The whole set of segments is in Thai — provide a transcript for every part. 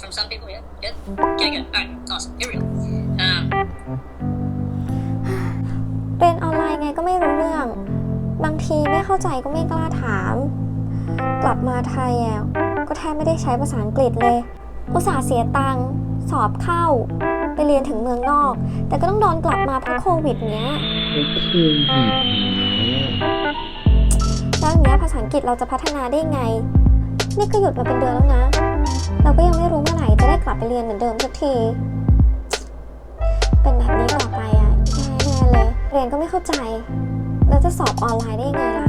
from some people, yeah. Yeah. Okay, good. All right, awesome. Here we go. Um, เรียนออนไลน์ไงก็ไม่รู้เรื่อง บางทีไม่เข้าใจก็ไม่กล้าถาม กลับมาไทยอะก็แทบไม่ได้ใช้ภาษาอังกฤษเลย อุตส่าห์เสียตังค์สอบเข้า ไปเรียนถึงเมืองนอก แต่ก็ต้องโดนกลับมาเพราะโควิดเนี้ย แล้วอย่างเนี้ยภาษาอังกฤษเราจะพัฒนาได้ไง นี่ก็หยุดมาเป็นเดือนแล้วนะ เราก็ยังไม่ ได้กลับไปเรียนเหมือนเดิมสักที เป็นแบบนี้ต่อไปอะแย่ๆเลย เรียนก็ไม่เข้าใจ แล้วจะสอบออนไลน์ได้ยังไงล่ะ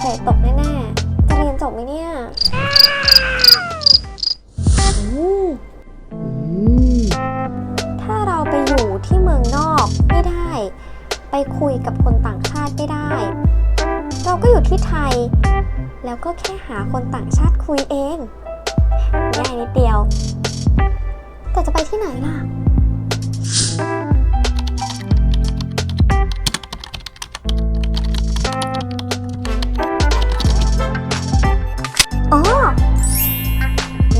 เกรดตกแน่ๆ จะเรียนจบไหมเนี่ยถ้าเราไปอยู่ที่เมืองนอกไม่ได้ ไปคุยกับคนต่างชาติไม่ได้ เราก็อยู่ที่ไทย แล้วก็แค่หาคนต่างชาติคุยเองง่ายนิดเดียว ที่ไหนล่ะอ๋อ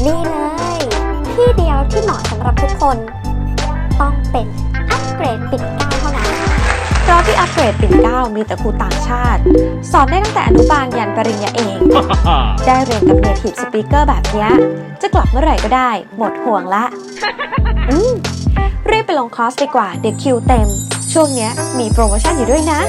นี่เลย ที่เดียวที่เหมาะสำหรับทุกคน ต้องเป็น เพราะที่อัปเกรดปิ่นเกล้ามีแต่ครูต่างชาติ สอนได้ตั้งแต่อนุบาลยันปริญญาเอก ได้เรียนกับ native speaker แบบเนี้ยจะกลับเมื่อไหร่ก็ได้ หมดห่วงละ อืมรีบไปลงคอร์สดีกว่า เดี๋ยวคิวเต็ม ช่วงเนี้ยมีโปรโมชั่นอยู่ด้วยนะ